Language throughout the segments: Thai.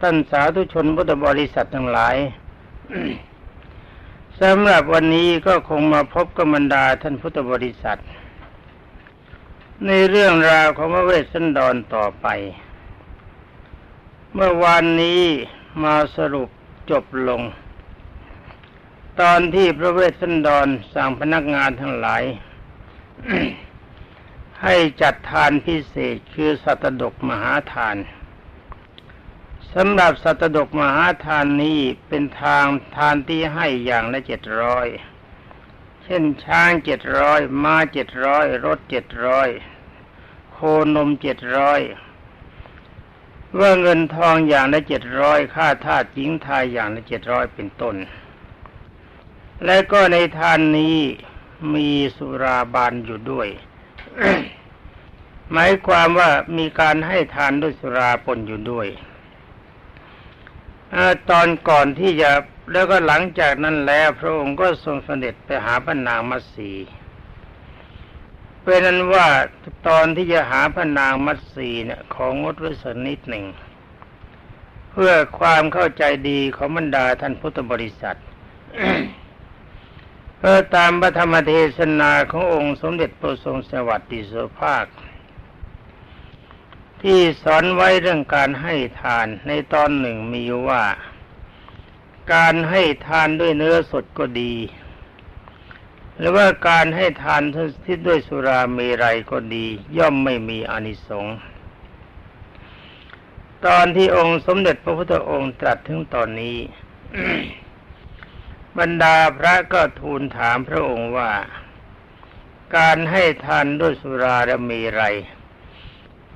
ท่านสาธุชนพุทธบริษัททั้งหลายสำหรับวันนี้ก็คงมาพบกับบรรดาท่านพุทธบริษัท ในเรื่องราวของพระเวสสันดรต่อไป เมื่อวานนี้มาสรุปจบลง ตอนที่พระเวสสันดรสั่งพนักงานทั้งหลาย ให้จัดทานพิเศษคือสัตดกมหาทาน สำหรับสัตดกมหาทานนี้เป็นทางทานที่ให้อย่างละเจ็ดร้อยเช่นช้างเจ็ดร้อยม้าเจ็ดร้อยรถเจ็ดร้อยโคนมเจ็ดร้อยว่าเงินทองอย่างละเจ็ดร้อยค่าทาสหญิงทายอย่างละเจ็ดร้อยเป็นต้น และก็ในทานนี้มีสุราบานอยู่ด้วยหมายความว่ามีการให้ทานด้วยสุราปนอยู่ด้วย ตอนก่อนที่จะแล้วก็หลังจากนั้นแล้วพระองค์ก็ทรงเสด็จไปหาพระนางมัตสีเป็นนั้นว่าตอนที่จะหาพระนางมัตสีเนี่ยของงดไว้สักนิดหนึ่ง เพื่อความเข้าใจดีของบรรดาท่านพุทธบริษัทเพื่อตามพระธรรมเทศนาขององค์สมเด็จพระทรงสวัสดิโสภาค ที่สอนไว้เรื่องการให้ทานในตอนหนึ่งมีว่า การให้ทานด้วยเนื้อสดก็ดี หรือว่าการให้ทานที่ด้วยสุราเมรัยก็ดี ย่อมไม่มีอนิสงส์ตอนที่องค์สมเด็จพระพุทธองค์ตรัสถึงตอนนี้ บรรดาพระก็ทูลถามพระองค์ว่า การให้ทานด้วยสุราและเมรัย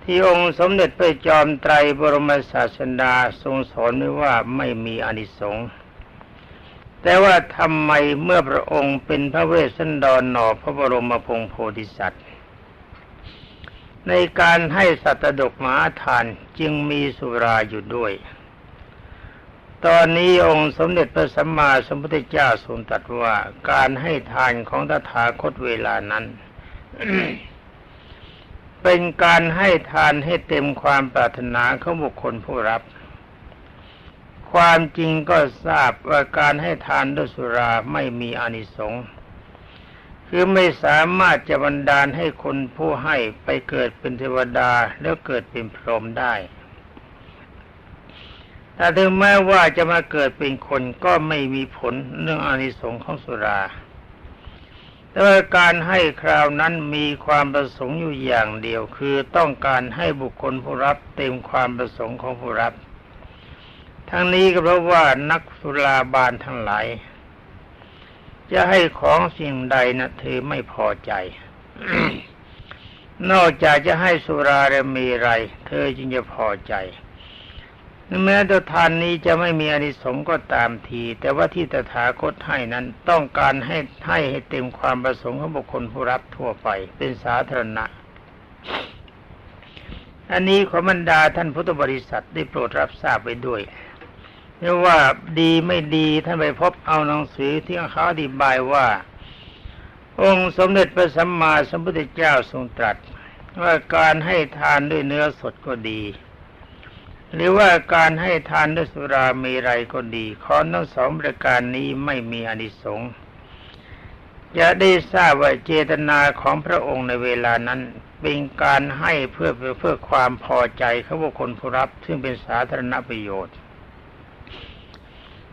ที่องค์สมเด็จพระจอมไตรบรมศาสดาทรงสอนไว้ว่าไม่มีอนิสงส์แต่ว่าทำไมเมื่อพระองค์เป็นพระเวสสันดรหนอพระบรมพงโพธิสัตว์ ในการให้สัตดกมหาทานจึงมีสุราอยู่ด้วย ตอนนี้องค์สมเด็จพระสัมมาสัมพุทธเจ้าทรงตรัสว่าการให้ทานของตถาคตเวลานั้น เป็นการให้ทานให้เต็มความปรารถนาของบุคคลผู้รับ ความจริงก็ทราบว่าการให้ทานด้วยสุราไม่มีอนิสงส์คือไม่สามารถจะบันดาลให้คนผู้ให้ไปเกิดเป็นเทวดาแล้วเกิดเป็นพรหมได้แต่ถึงแม้ว่าจะมาเกิดเป็นคนก็ไม่มีผลเรื่องอานิสงส์ของสุรา แต่ว่าการให้คราวนั้นมีความประสงค์อยู่อย่างเดียว คือต้องการให้บุคคลผู้รับเต็มความประสงค์ของผู้รับ ทั้งนี้ก็เพราะว่านักสุราบานทั้งหลาย จะให้ของสิ่งใดนะเธอไม่พอใจ นอกจากจะให้สุราและมีไร เธอจึงจะพอใจ แม้ตัวทานนี้จะไม่มีอนิสงส์ก็ตามที แต่ว่าที่ตถาคตให้นั้นต้องการให้ให้ให้เต็มความประสงค์ของบุคคลผู้รับทั่วไปเป็นสาธารณะ อันนี้ขอบรรดาท่านพุทธบริษัทได้โปรดรับทราบไว้ด้วยเรียกว่าดีไม่ดีท่านไปพบเอาหนังสือที่เขาอธิบายว่า องค์สมเด็จพระสัมมาสัมพุทธเจ้าทรงตรัส ว่าการให้ทานด้วยเนื้อสดก็ดี หรือว่าการให้ทานด้วยสุราเมรัยก็ดีขอทั้งสองประการนี้ไม่มีอนิสงส์จะได้ทราบว่าเจตนาของพระองค์ในเวลานั้น เป็นการให้เพื่อเพื่อความพอใจของบุคคลผู้รับ ซึ่งเป็นสาธารณประโยชน์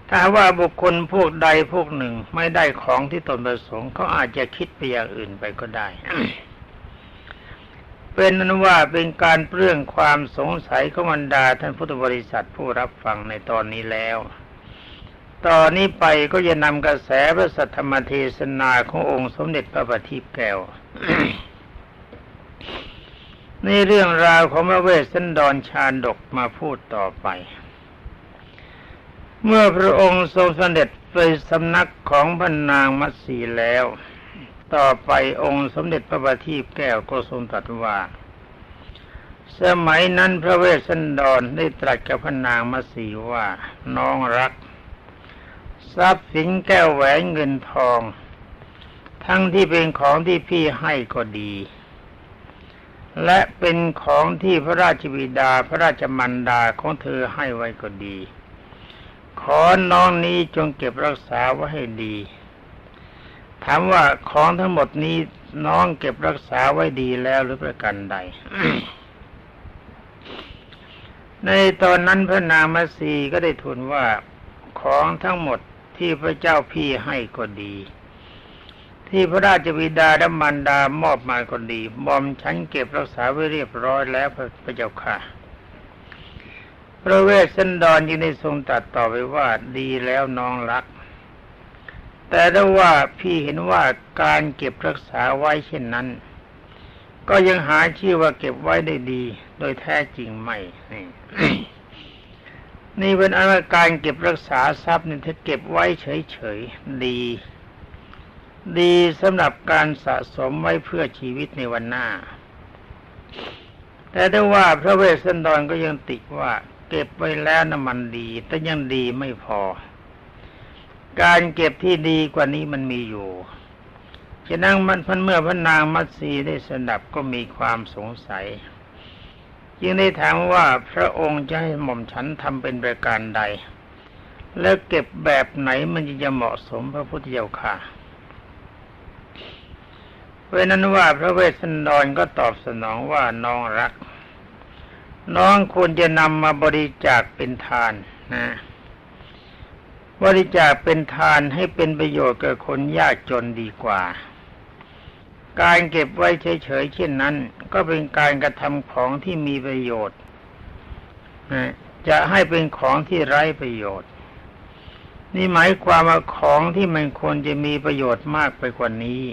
ถ้าว่าบุคคลพวกใดพวกหนึ่งไม่ได้ของที่ตนประสงค์เขาอาจจะคิดไปอย่างอื่นไปก็ได้ เป็นนั้นว่าเป็นการเปลื้องความสงสัยของบรรดาท่านพุทธบริษัทผู้รับฟังในตอนนี้แล้ว ตอนนี้ไปก็จะนำกระแสพระสัทธรรมเทศนาขององค์สมเด็จพระบัณฑิตแก้วในเรื่องราวของพระเวสสันดรชาดกมาพูดต่อไป เมื่อพระองค์ทรงเสด็จไปสำนักของพระนางมัตสีแล้ว ต่อไปองค์สมเด็จพระบัณฑิตแก้วก็ทรงตรัสว่า สมัยนั้นพระเวสสันดรได้ตรัสกับพระนางมัตสีว่า น้องรัก ทรัพย์สินแก้วแหวนเงินทอง ทั้งที่เป็นของที่พี่ให้ก็ดี และเป็นของที่พระราชบิดาพระราชมันดาของเธอให้ไว้ก็ดี ขอน้องนี้จงเก็บรักษาไว้ให้ดี ถามว่าของทั้งหมดนี้น้องเก็บรักษาไว้ดีแล้วหรือประกันใด ในตอนนั้นพระนางมัสีก็ได้ทูลว่าของทั้งหมดที่พระเจ้าพี่ให้ก็ดี ที่พระราชบิดาและมารดามอบมาก็ดีบอมฉันเก็บรักษาไว้เรียบร้อยแล้วพระเจ้าค่ะ พระเวสสันดรยังได้ทรงตรัสต่อไปว่าดีแล้วน้องรัก แต่ถ้าว่าพี่เห็นว่าการเก็บรักษาไว้เช่นนั้น ก็ยังหาชื่อว่าเก็บไว้ได้ดี โดยแท้จริงไม่ นี่เป็นอาการเก็บรักษาทรัพย์นี่ถ้าเก็บไว้เฉยๆดี ดีสำหรับการสะสมไว้เพื่อชีวิตในวันหน้า แต่ถ้าว่าพระเวสสันดรก็ยังติว่า เก็บไว้แล้วน้ำมันดี แต่ยังดีไม่พอ การเก็บที่ดีกว่านี้มันมีอยู่ฉะนั้นมันพันเมื่อพระนางมัตสีได้สนับก็มีความสงสัย จึงได้ถามว่าพระองค์จะให้หม่อมฉันทำเป็นประการใด แล้วเก็บแบบไหนมันจะเหมาะสมพระพุทธเจ้าค่ะเพราะนั้นว่าพระเวสสันดรก็ตอบสนองว่าน้องรัก น้องควรจะนำมาบริจาคเป็นทานนะ บริจาคเป็นทานให้เป็นประโยชน์กับคนยากจนดีกว่า การเก็บไว้เฉยๆเช่นนั้น ก็เป็นการกระทำของที่มีประโยชน์จะให้เป็นของที่ไร้ประโยชน์ นี่หมายความว่าของที่มันควรจะมีประโยชน์มากไปกว่านี้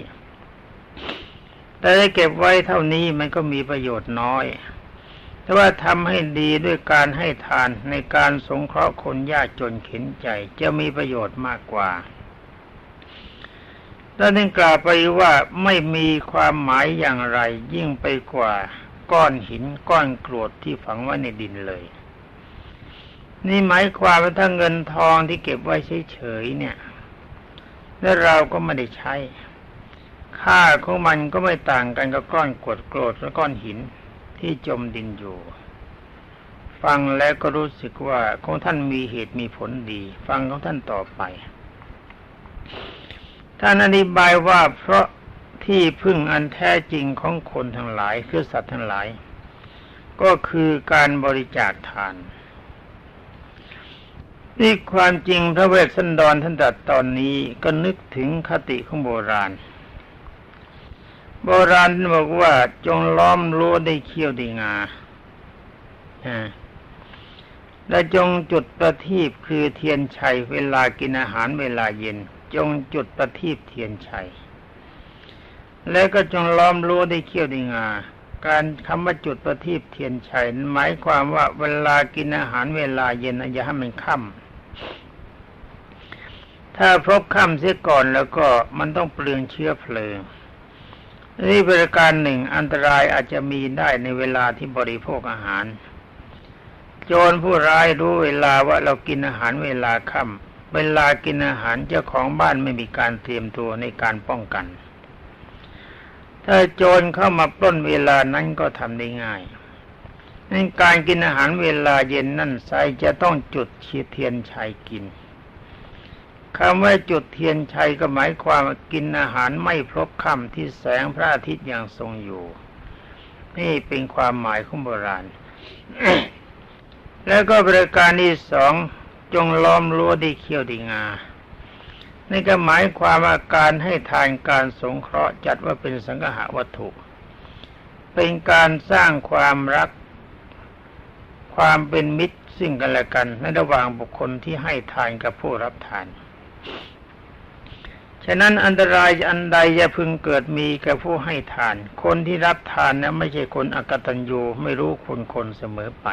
แต่ถ้เก็บไว้เท่านี้มันก็มีประโยชน์น้อย แต่ว่าทำให้ดีด้วยการให้ทานในการสงเคราะห์คนยากจนเข็นใจจะมีประโยชน์มากกว่าแล้วนึงกล่าวไปว่าไม่มีความหมายอย่างไร ยิ่งไปกว่าก้อนหินก้อนกรวดที่ฝังไว้ในดินเลย นี่หมายความว่าถ้าเงินทองที่เก็บไว้เฉยๆเนี่ย แล้วเราก็ไม่ได้ใช้ ค่าของมันก็ไม่ต่างกันกับก้อนกรวดโกรธและก้อนหิน ที่จมดินอยู่ ฟังแล้วก็รู้สึกว่าของท่านมีเหตุมีผลดี ฟังของท่านต่อไป ท่านอธิบายว่าเพราะที่พึ่งอันแท้จริงของคนทั้งหลายคือสัตว์ทั้งหลาย ก็คือการบริจาคทานนี่ความจริงพระเวสสันดรท่านตรัสตอนนี้ก็นึกถึงคติของโบราณ โบราณบอกว่าจงล้อมรั้วได้เขี้ยวได้งาและจงจุดประทีปคือเทียนชัยเวลากินอาหารเวลาเย็น จงจุดประทีปเทียนชัย แล้วก็จงล้อมรั้วได้เขี้ยวได้งา การคำว่าจุดประทีปเทียนชัยหมายความว่าเวลากินอาหารเวลาเย็นอย่าให้มันค่ำถ้าพบค่ำเสียก่อนแล้วก็มันต้องเปลืองเชื้อเพลิง นี่บริการหนึ่งอันตรายอาจจะมีได้ในเวลาที่บริโภคอาหาร โจรผู้ร้ายรู้เวลาว่าเรากินอาหารเวลาค่ำเวลากินอาหารเจ้าของบ้านไม่มีการเตรียมตัวในการป้องกัน ถ้าโจรเข้ามาปล้นเวลานั้นก็ทำได้ง่ายในการกินอาหารเวลาเย็นนั่นไซจะต้องจุดชีเทียนชัยกิน คำว่าจุดเทียนชัยก็หมายความกินอาหารไม่พบค่ำที่แสงพระอาทิตย์ยังทรงอยู่ นี่เป็นความหมายของโบราณ แล้วก็บริการที่สองจงล้อมรั้วดีเขี้ยวดีงา นี่ก็หมายความว่าการให้ทานการสงเคราะห์จัดว่าเป็นสังหาวัตถุ เป็นการสร้างความรัก ความเป็นมิตรซึ่งกันและกันในระหว่างบุคคลที่ให้ทานกับผู้รับทาน ฉะนั้นอันตรายอันใดอย่าพึงเกิดมีกับผู้ให้ทาน คนที่รับทานนะไม่ใช่คนอกตัญญูไม่รู้คนคนเสมอไป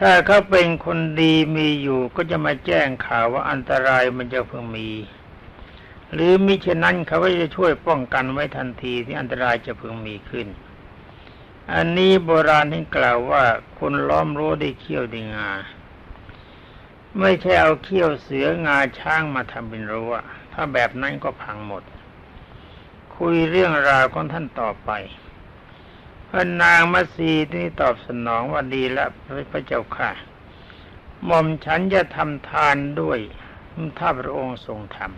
ถ้าเขาเป็นคนดีมีอยู่ก็จะมาแจ้งข่าวว่าอันตรายมันจะพึงมี หรือมิฉะนั้นเขาก็จะช่วยป้องกันไว้ทันทีที่อันตรายจะพึงมีขึ้น อันนี้โบราณที่กล่าวว่าคนล้อมรั้วได้เขี้ยวได้งา ไม่ใช่เอาเขี้ยวเสืองาช้างมาทำเป็นรั้ว ถ้าแบบนั้นก็พังหมด คุยเรื่องราวของท่านต่อไปพระนางมัสีนี่ตอบสนองว่าดีแล้วพระเจ้าค่ะหม่อมฉันจะทำทานด้วยถ้าพระองค์ทรงทำ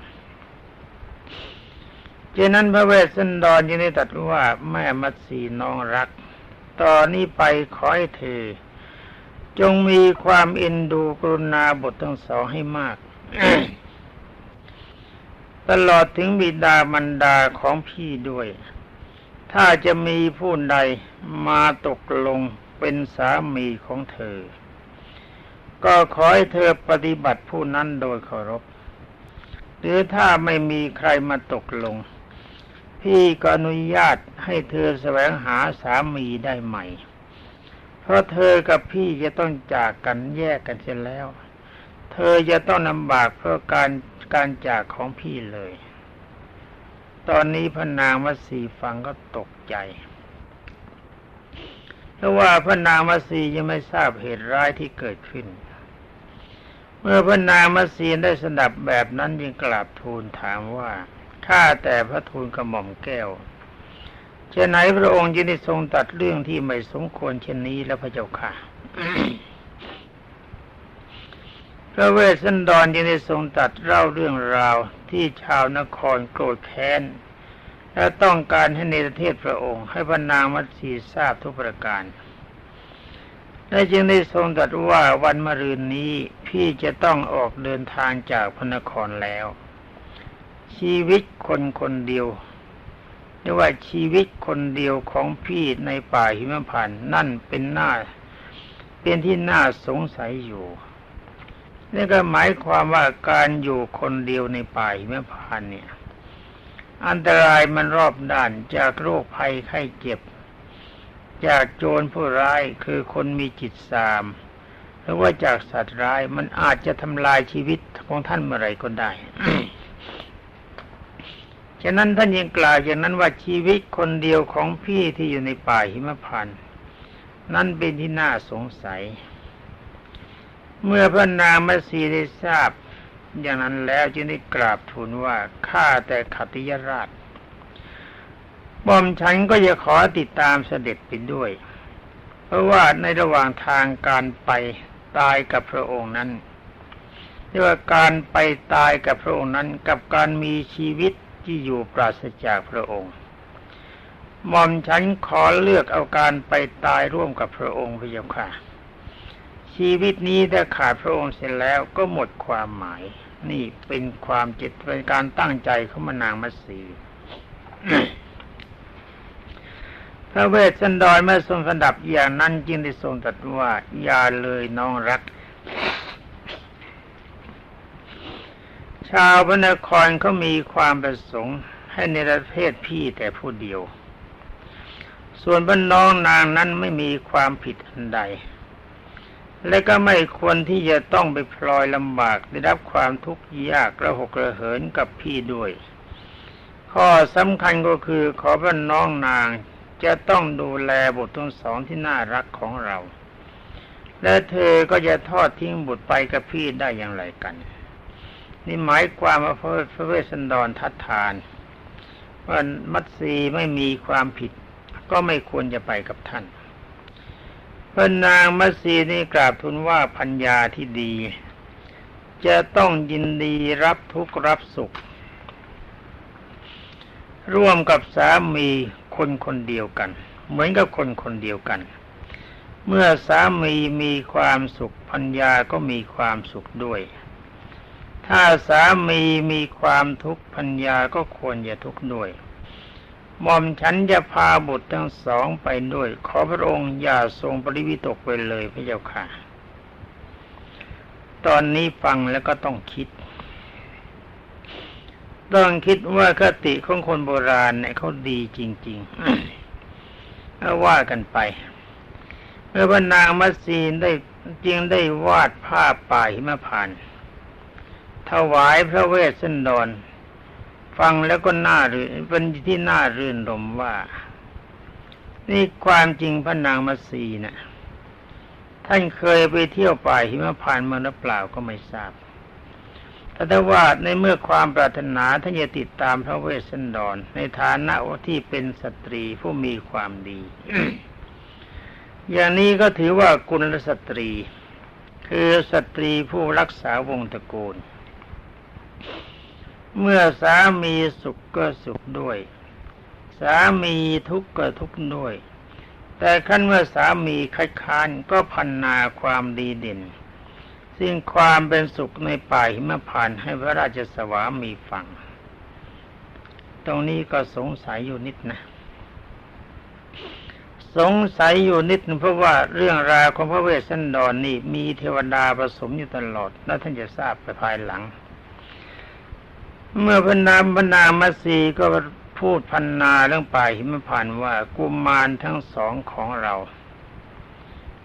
เจนั้นพระเวสสันดรยังได้ตรัสว่าแม่มัสีน้องรัก ตอนนี้ไปขอให้เธอ จงมีความเอ็นดูกรุณาบททั้งสองให้มาก ตลอดถึงบิดามารดาของพี่ด้วย ถ้าจะมีผู้ใดมาตกลงเป็นสามีของเธอ ก็ขอให้เธอปฏิบัติผู้นั้นโดยเคารพ หรือถ้าไม่มีใครมาตกลง พี่ก็อนุญาตให้เธอแสวงหาสามีได้ใหม่ เพราะเธอกับพี่จะต้องจากกันแยกกันเสียแล้ว เธอจะต้องลำบากเพราะการการจากของพี่เลย ตอนนี้พระนางมัสีฟังก็ตกใจเพราะว่าพระนางมัสียังไม่ทราบเหตุร้ายที่เกิดขึ้น เมื่อพระนางมัสีได้สดับแบบนั้นจึงกราบทูลถามว่าข้าแต่พระทูลกระหม่อมแก้วเช่นไหนพระองค์จึงได้ทรงตัดเรื่องที่ไม่สมควรเช่นนี้แล้วพระเจ้าค่ะ พระเวสสันดรยังได้ทรงตัดเล่าเรื่องราวที่ชาวนครโกรธแค้น และต้องการให้ในประเทศพระองค์ ให้พระนางมัตสีทราบทุกประการและจึงได้ทรงตรัสว่าวันมะรืนนี้พี่จะต้องออกเดินทางจากพระนครแล้ว ชีวิตคนคนเดียวเรียกว่าชีวิตคนเดียวของพี่ในป่าหิมพานต์นั่นเป็นหน้า เป็นที่น่าสงสัยอยู่ นี่ก็หมายความว่าการอยู่คนเดียวในป่าหิมพานเนี่ย อันตรายมันรอบด้านจากโรคภัยไข้เจ็บ จากโจรผู้ร้ายคือคนมีจิตสาม หรือว่าจากสัตว์ร้ายมันอาจจะทำลายชีวิตของท่านเมื่อไรก็ได้ฉะนั้นท่านยังกล่าวอย่างนั้นว่าชีวิตคนเดียวของพี่ที่อยู่ในป่าหิมพานนั่นเป็นที่น่าสงสัย เมื่อพระนางมัสีได้ทราบ อย่างนั้นแล้วจึงได้กราบทูลว่าข้าแต่ขัติยราชบอมฉันก็จะขอติดตามเสด็จไปด้วย เพราะว่าในระหว่างทางการไปตายกับพระองค์นั้นเรียกว่าการไปตายกับพระองค์นั้น กับการมีชีวิตที่อยู่ปราศจากพระองค์หม่อมฉันขอเลือกเอาการไปตายร่วมกับพระองค์พระเจ้าค่ะ ชีวิตนี้ถ้าขาดพระองค์เสร็จแล้วก็หมดความหมาย นี่เป็นความจิตเป็นการตั้งใจของมานางมัสีพระเวสสันดรเมื่อทรงสดับอย่างนั้นจึงได้ทรงตรัสว่า อย่าเลยน้องรัก ชาวพระนครเขามีความประสงค์ ให้ในประเทศพี่แต่ผู้เดียว ส่วนพระน้องนางนั้นไม่มีความผิดอันใด และก็ไม่ควรที่จะต้องไปพลอยลำบากได้รับความทุกข์ยากระหกระเหินกับพี่ด้วย ข้อสำคัญก็คือขอพระน้องนางจะต้องดูแลบุตรทั้งสองที่น่ารักของเรา และเธอก็จะทอดทิ้งบุตรไปกับพี่ได้อย่างไรกัน นี่หมายความว่าพระเวสสันดรทัดทานว่ามัตสีไม่มีความผิด ก็ไม่ควรจะไปกับท่าน พระนางมัสีนี่กราบทูลว่าพัญญาที่ดี จะต้องยินดีรับทุกข์รับสุข ร่วมกับสามีคนคนเดียวกัน เหมือนกับคนคนเดียวกัน เมื่อสามีมีความสุขพัญญาก็มีความสุขด้วย ถ้าสามีมีความทุกข์พัญญาก็ควรจะทุกข์ด้วย หม่อมฉันจะพาบุตรทั้งสองไปด้วย ขอพระองค์อย่าทรงปริวิตกไปเลยพระเจ้าค่ะ ตอนนี้ฟังแล้วก็ต้องคิด ต้องคิดว่าคติของคนโบราณเนี่ยเขาดีจริงๆเอาว่ากันไปเมื่อพระนางมัสีนได้จึงได้วาดภาพป่าหิมพานต์ถวายพระเวสสันดร ฟังแล้วก็น่ารื่นเป็นที่น่ารื่นรมว่า นี่ความจริงพระนางมัสีนะ่ะท่านเคยไปเที่ยวป่าหิมพานต์มาหรือเปล่าก็ไม่ทราบถก็ได้ว่าในเมื่อความปรารถนาท่านจะติดตามพระเวสสันดร ในฐานะที่เป็นสตรีผู้มีความดี อย่างนี้ก็ถือว่ากุลสตรี คือสตรีผู้รักษาวงศ์ตระกูล เมื่อสามีสุขก็สุขด้วย สามีทุกข์ก็ทุกข์ด้วย แต่ขั้นเมื่อสามีคัดค้านก็พันนาความดีเด่น ซึ่งความเป็นสุขในป่าหิมพานให้พระราชสวามีฟัง ตรงนี้ก็สงสัยอยู่นิดนะ สงสัยอยู่นิดเพราะว่าเรื่องราวของพระเวสสันดรนนี่มีเทวดาผสมอยู่ตลอด แล้วท่านจะทราบไปภายหลัง เมื่อพนามบรรดามาสีก็พูดพันนาเรื่องป่าหิมพานต์ว่ากุมารทั้งสองของเรา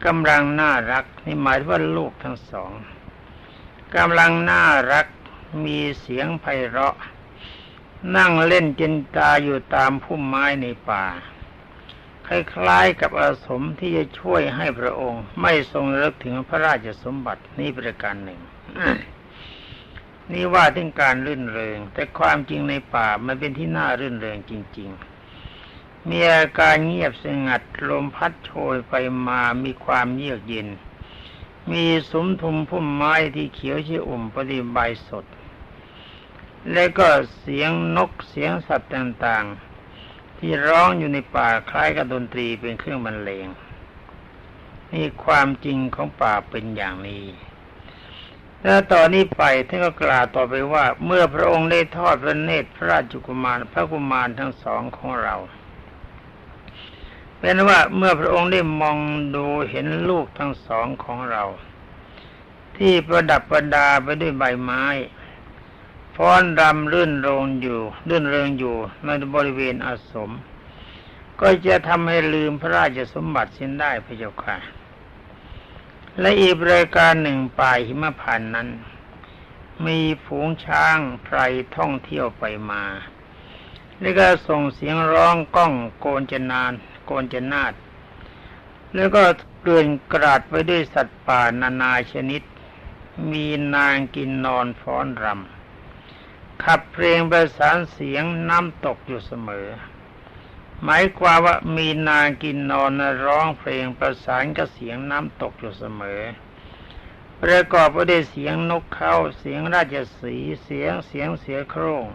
กำลังน่ารักนี่หมายว่าลูกทั้งสองกำลังน่ารักมีเสียงไพเราะ นั่งเล่นจินตาอยู่ตามพุ่มไม้ในป่า คล้ายๆกับอาสมที่จะช่วยให้พระองค์ ไม่ทรงระลึกถึงพระราชสมบัตินี่ประการหนึ่ง นี่ว่าถึงการรื่นเริง แต่ความจริงในป่ามันเป็นที่น่ารื่นเริงจริง ๆ มีอาการเงียบสงัดลมพัดโชยไปมามีความเยือกเย็น มีสมทุมพุ่มไม้ที่เขียวชื่ออุ่มปฏิใบสด และก็เสียงนกเสียงสัตว์ต่างๆ ที่ร้องอยู่ในป่าคล้ายกับดนตรีเป็นเครื่องบรรเลงนี่ความจริงของป่าเป็นอย่างนี้ แล้วต่อนนี้ไปท่านก็กล่าวต่อไปว่า เมื่อพระองค์ได้ทอดพระเนตรพระราชกุมารพระกุมารทั้งสองของเราเป็นว่าเมื่อพระองค์ได้มองดูเห็นลูกทั้งสองของเรา ที่ประดับประดาไปด้วยใบไม้ฟ้อนรำรื่นรงอยู่รื่นเริงอยู่ในบริเวณอาสม ก็จะทำให้ลืมพระราชสมบัติเส้นได้พระเจ้าค่ะ และอีกรายการหนึ่งป่าหิมพานนั้น มีฝูงช้างไพรท่องเที่ยวไปมาแล้วก็ส่งเสียงร้องก้องโกนจนาน โกนจนาดแล้วก็เกลื่อนกราดไปด้วยสัตว์ป่านานาชนิด มีนางกินนอนฟ้อนรำขับเพลงประสานเสียงน้ำตกอยู่เสมอ หมายความว่ามีนางกินนอนร้องเพลงประสานกับเสียงน้ำตกอยู่เสมอ ประกอบไปด้วยเสียงนกเขาเสียงราชสีเสียงเสียงเสียโครง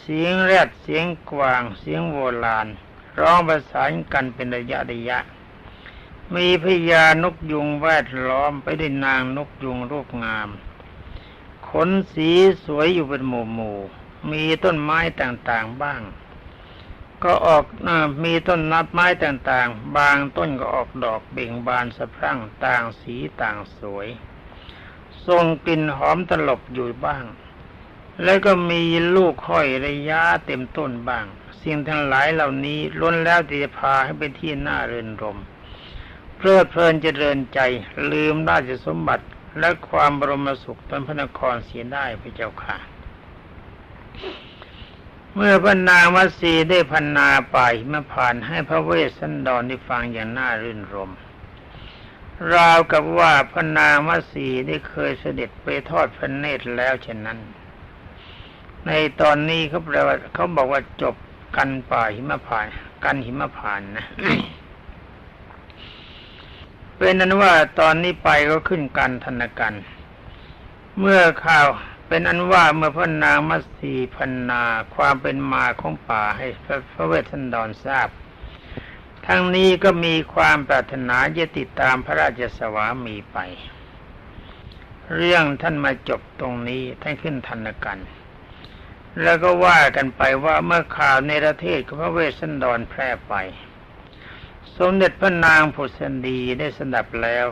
เสียงแรดเสียงกวาง เสียงโวลาน ร้องประสานกันเป็นระยะระยะ มีพญานกยุงแวดล้อมไปด้วยนางนกยุงรูปงาม ขนสีสวยอยู่เป็นหมู่หมู่มีต้นไม้ต่างๆบ้าง ก็ออกอมีต้นนับไม้ต่างๆ บางต้นก็ออกดอกเบ่งบานสะพรั่งต่างสีต่างสวย ทรงกลิ่นหอมตลบอยู่บ้าง แล้วก็มีลูกห้อยระยะเต็มต้นบ้าง สิ่งทั้งหลายเหล่านี้ล้วนแล้วจะพาให้เป็นที่น่าเรินรม เพลิดเพลินเจริญใจลืมราชสมบัติและความบรมสุขตนพระนครเสียได้พระเจ้าค่ะ เมื่อพระนางมัสีได้พันนาป่าหิมพานให้พระเวสสันดรได้ฟังอย่างน่ารื่นรมราวกับว่าพระนางมัสีได้เคยเสด็จไปทอดพระเนตรแล้วเช่นนั้น ในตอนนี้เขาแปลว่าเขาบอกว่าจบกันป่าหิมพาน กันหิมพานนะเป็นนั้นว่าตอนนี้ไปก็ขึ้นกันธนกัน เมื่อข่าว เป็นอันว่าเมื่อพระนางมัตสีพันนาความเป็นมาของป่าให้พระเวสสันดรทราบ ทั้งนี้ก็มีความปรารถนาจะติดตามพระราชสวามีไป เรื่องท่านมาจบตรงนี้ท่านขึ้นธนกัน แล้วก็ว่ากันไปว่าเมื่อข่าวในประเทศของพระเวสสันดรแพร่ไป สมเด็จพระนางผุสันดีได้สดับแล้ว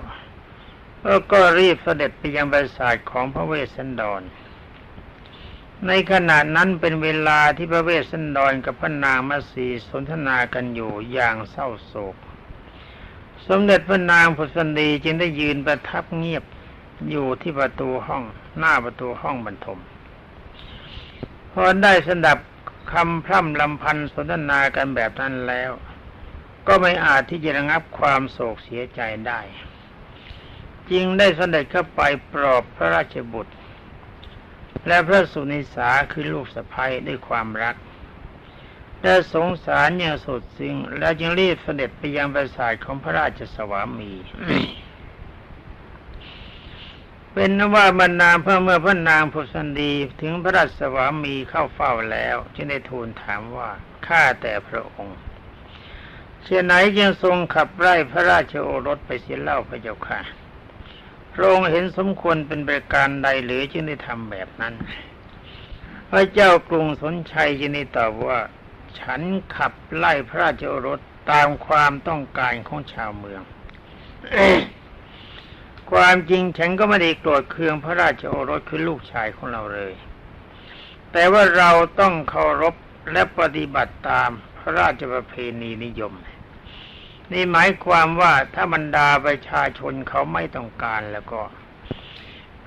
แล้วก็รีบเสด็จไปยังปราสาทของพระเวสสันดร ในขณะนั้นเป็นเวลาที่พระเวสสันดรกับพระนางมัสีสนทนากันอยู่อย่างเศร้าโศก สมเด็จพระนางผุสันดีจึงได้ยืนประทับเงียบอยู่ที่ประตูห้องหน้าประตูห้องบรรทมพอได้สดับคำพร่ำลำพันสนทนากันแบบนั้นแล้ว ก็ไม่อาจที่จะระงับความโศกเสียใจได้ จึงได้เสด็จเข้าไปปลอบพระราชบุตร และพระสุนิสาคือลูกสะใภ้ด้วยความรักและสงสารอย่างสุดซึ้งและจึงรีบเสด็จไปยังปราสาทของพระราชสวามี เป็นนว่าบรรดาเพื่อเมื่อพระนางพุสันดีถึงพระราชสวามีเข้าเฝ้าแล้ว จึงได้ทูลถามว่าข้าแต่พระองค์เช่นไหนจึงทรงขับไล่พระราชโอรสไปเสียเล่าพระเจ้าค่ะ ระองค์เห็นสมควรเป็นประการใดหรือจึงได้ทำแบบนั้น พระเจ้ากรุงสนชัยจึงได้ตอบว่า ฉันขับไล่พระราชโอรสตามความต้องการของชาวเมือง ความจริงฉันก็ไม่ได้โกรธเคืองพระราชโอรสคือลูกชายของเราเลย แต่ว่าเราต้องเคารพและปฏิบัติตามพระราชประเพณีนิยม นี่หมายความว่าถ้าบรรดาประชาชนเขาไม่ต้องการแล้วก็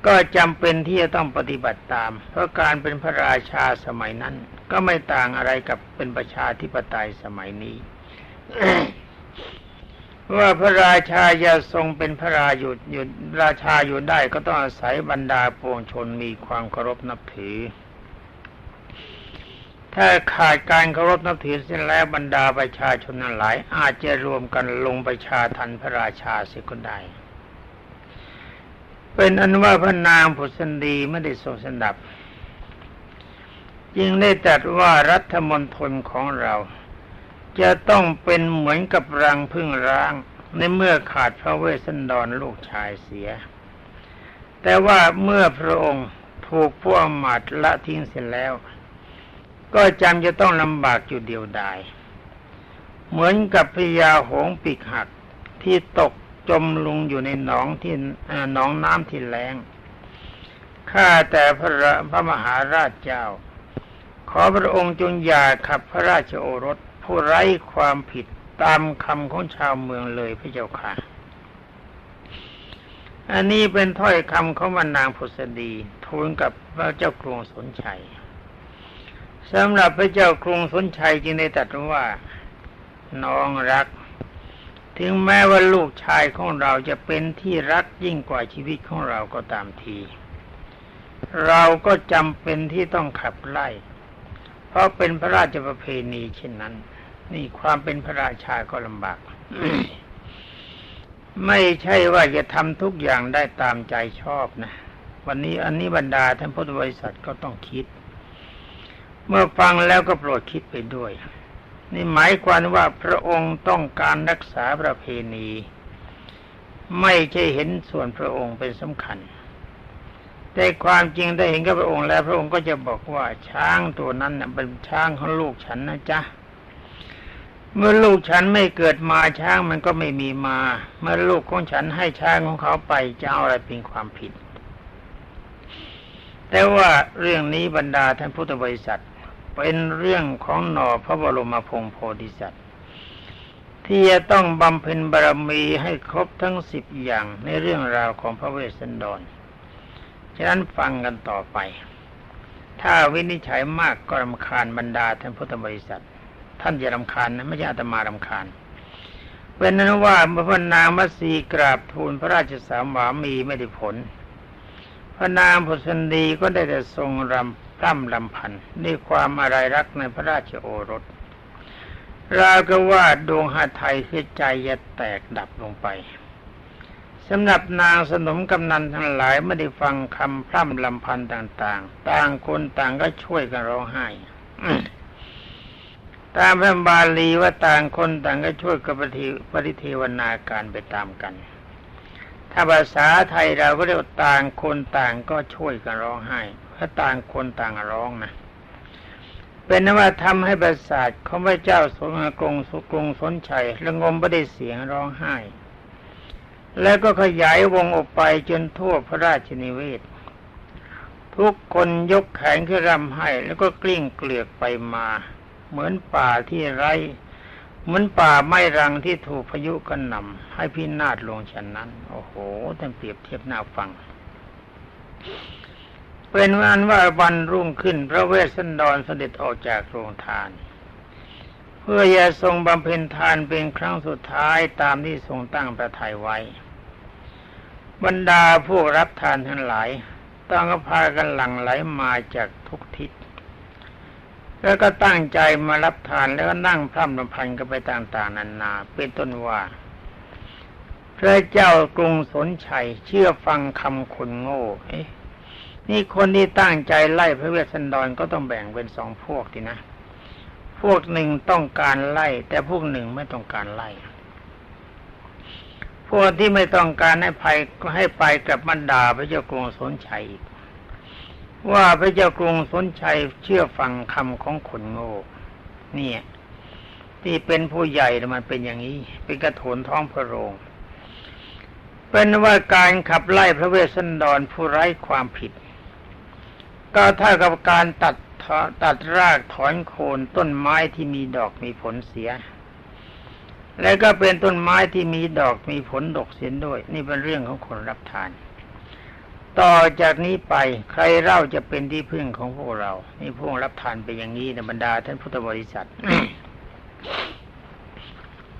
ก็จำเป็นที่จะต้องปฏิบัติตาม เพราะการเป็นพระราชาสมัยนั้น ก็ไม่ต่างอะไรกับเป็นประชาธิปไตยสมัยนี้ว่าพระราชาจะทรงเป็นพระราอยู่อยู่ราชาอยู่ได้ก็ต้องอาศัยบรรดาปวงชนมีความเคารพนับถือ ถ้าขาดการเคารพนับถือเสียแล้วบรรดาประชาชนนั้นหลาย อาจจะรวมกันลงประชาทันพระราชาเสียก็ได้ เป็นอันว่าพระนางผุสันดีไม่ได้ทรงสดับจึงได้ตรัสว่ารัฐมนตรของเรา จะต้องเป็นเหมือนกับรังพึ่งร้าง ในเมื่อขาดพระเวสสันดรลูกชายเสีย แต่ว่าเมื่อพระองค์ถูกพวกหมัดละทิ้งเสร็จแล้ว ก็จำจะต้องลำบากอยู่เดียวดาย เหมือนกับพญาหงปีกหักที่ตกจมลงอยู่ในหนองที่หนองน้ำที่แรงข้าแต่พระพระมหาราชเจ้า ขอพระองค์จงอย่าขับพระราชโอรสผู้ไร้ความผิดตามคำของชาวเมืองเลยพระเจ้าค่ะ อันนี้เป็นถ้อยคำของบรรนางพุษดีทูลกับพระเจ้ากรุงสนชัย สำหรับพระเจ้ากรุงสนชัยจึงได้ตรัสว่าน้องรัก ถึงแม้ว่าลูกชายของเราจะเป็นที่รักยิ่งกว่าชีวิตของเราก็ตามที เราก็จำเป็นที่ต้องขับไล่ เพราะเป็นพระราชประเพณีเช่นนั้น นี่ความเป็นพระราชาก็ลำบาก ไม่ใช่ว่าจะทำทุกอย่างได้ตามใจชอบนะ วันนี้อันนี้บรรดาท่านพุทธบริษัทก็ต้องคิด เมื่อฟังแล้วก็โปรดคิดไปด้วย นี่หมายความว่าพระองค์ต้องการรักษาประเพณี ไม่ใช่เห็นส่วนพระองค์เป็นสำคัญ แต่ความจริงได้เห็นกับพระองค์แล้วพระองค์ก็จะบอกว่าช้างตัวนั้นเป็นช้างของลูกฉันนะจ๊ะเมื่อลูกฉันไม่เกิดมาช้างมันก็ไม่มีมา เมื่อลูกของฉันให้ช้างของเขาไปจะเอาอะไรเป็นความผิด แต่ว่าเรื่องนี้บรรดาท่านพุทธบริษัท เป็นเรื่องของหน่อพระบรมพงศ์โพธิสัตว์ ที่จะต้องบำเพ็ญบารมีให้ครบทั้งสิบอย่างในเรื่องราวของพระเวสสันดร ฉะนั้นฟังกันต่อไป ถ้าวินิจฉัยมากก็รำคาญบรรดาท่านพุทธบริษัท ท่านจะรำคาญนะไม่ใช่อาตมารำคาญเป็นนั้นว่าเมื่อพระนางมัสีกราบทูลพระราชสามวามีไม่ได้ผล พระนางพุสันดีก็ได้แต่ทรงรำ พร่ำรำพันด้วยความอะไรรักในพระราชโอรสราวก็ว่าดวงหาไทยคือใจจะแตกดับลงไปสำหรับนางสนมกำนันทั้งหลายไม่ได้ฟังคำพร่ำลำพันต่างๆ ต่างคนต่างก็ช่วยกันร้องไห้ตามพระบาลีว่าต่างคนต่างก็ช่วยกับปฏิปฏิเทวนาการไปตามกัน ถ้าภาษาไทยเราก็เรียกต่างคนต่างก็ช่วยกันร้องไห้ เพราต่างคนต่างร้องนะเป็นนว่าทำให้ประสาทของพระเจ้าสงกรงสุกรงสนชัยระงมไม่ได้เสียงร้องไห้ แล้วก็ขยายวงออกไปจนทั่วพระราชนิเวศ ทุกคนยกแขนขึ้นรำให้ แล้วก็กลิ้งเกลือกไปมา เหมือนป่าที่ไร้เหมือนป่าไม้รังที่ถูกพายุกระหน่ำให้พินาศลงฉะนั้น โอ้โหท่านเปรียบเทียบหน้าฟัง เป็นวันว่าวันรุ่งขึ้นพระเวสสันดรเสด็จออกจากโรงทาน เพื่อจะทรงบำเพ็ญทานเป็นครั้งสุดท้ายตามที่ทรงตั้งประทัยไว้ บรรดาผู้รับทานทั้งหลายต่างก็พากันหลั่งไหลมาจากทุกทิศ แล้วก็ตั้งใจมารับทานแล้วก็นั่งพร่ำรำพันกันไปต่างๆนานาเป็นต้นว่า พระเจ้ากรุงสนชัยเชื่อฟังคำคนโง่เอ๊ะ นี่คนที่ตั้งใจไล่พระเวสสันดรก็ต้องแบ่งเป็นสองพวกทีนะ พวกหนึ่งต้องการไล่ แต่พวกหนึ่งไม่ต้องการไล่ พวกที่ไม่ต้องการให้ภัยก็ให้ไปกับมันดาพระเจ้ากรุงสนชัยอีกว่าพระเจ้ากรุงสนชัยเชื่อฟังคำของคนโง่เนี่ย ที่เป็นผู้ใหญ่น่มันเป็นอย่างนี้ เป็นกระโถนท้องพระโรงเป็นว่าการขับไล่พระเวสสันดรผู้ไร้ความผิด ก็เท่ากับการตัดถอตัดรากถอนโคนต้นไม้ที่มีดอกมีผลเสีย และก็เป็นต้นไม้ที่มีดอกมีผลดกเสียด้วย นี่เป็นเรื่องของคนรับทาน ต่อจากนี้ไปใครเล่าจะเป็นที่พึ่งของพวกเรา นี่พวกรับทานเป็นอย่างนี้ในบรรดาท่านพุทธบริษัท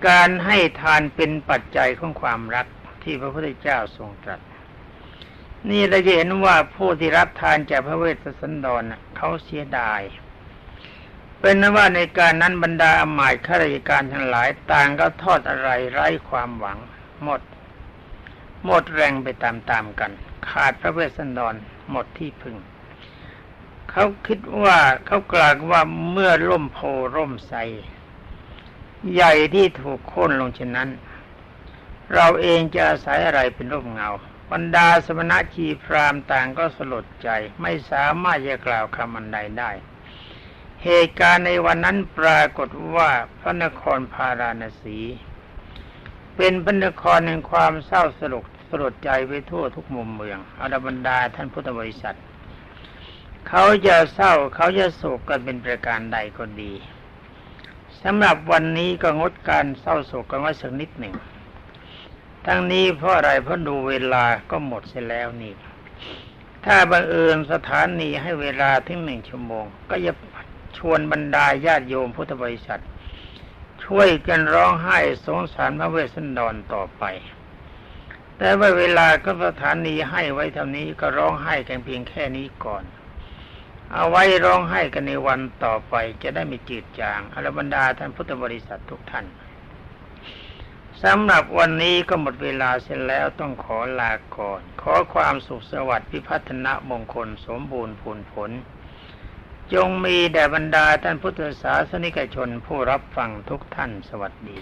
การให้ทานเป็นปัจจัยของความรักที่พระพุทธเจ้าทรงตรัส นี่เราจะเห็นว่าผู้ที่รับทานจากพระเวสสันดรเขาเสียดาย เป็นนว่าในการนั้นบรรดาอมาตย์ข้าราชการทั้งหลายต่างก็ทอดอะไรไร้ความหวัง หมด หมดแรงไปตามๆกัน ขาดพระเวสสันดรหมดที่พึ่งเขาคิดว่าเขากล่าวว่าเมื่อร่มโพร่มใสใหญ่ที่ถูกโค่นลงเช่นนั้น เราเองจะอาศัยอะไรเป็นร่มเงา บรรดาสมณะชีพรามต่างก็สลดใจไม่สามารถจะกล่าวคำอันใดได้ เหตุการณ์ในวันนั้นปรากฏว่าพระนครพาราณสี เป็นพระนครแห่งความเศร้าสลดสลดใจไปทั่วทุกมุมเมืองอรบรรดาท่านพุทธบริษัท เขาจะเศร้าเขาจะโศกกันเป็นประการใดก็ดีสำหรับวันนี้ก็งดการเศร้าโศกกันไว้สักนิดหนึ่ง ทั้งนี้เพราะอะไรเพราะดูเวลาก็หมดเสียแล้วนี่ ถ้าบังเอิญสถานีให้เวลาถึงหนึ่งชั่วโมง ก็จะชวนบรรดาญาติโยมพุทธบริษัท ช่วยกันร้องไห้สงสารพระเวสสันดรต่อไป แต่ว่าเวลาก็สถานีให้ไว้เท่านี้ก็ร้องไห้กันเพียงแค่นี้ก่อน เอาไว้ร้องไห้กันในวันต่อไป จะได้ไม่จืดจางอรบรรดาท่านพุทธบริษัททุกท่าน สำหรับวันนี้ก็หมดเวลาเสร็จแล้วต้องขอลาก่อน ขอความสุขสวัสดิ์พิพัฒนมงคลสมบูรณ์ผลผล จงมีแด่บรรดาท่านพุทธศาสนิกชนผู้รับฟังทุกท่านสวัสดี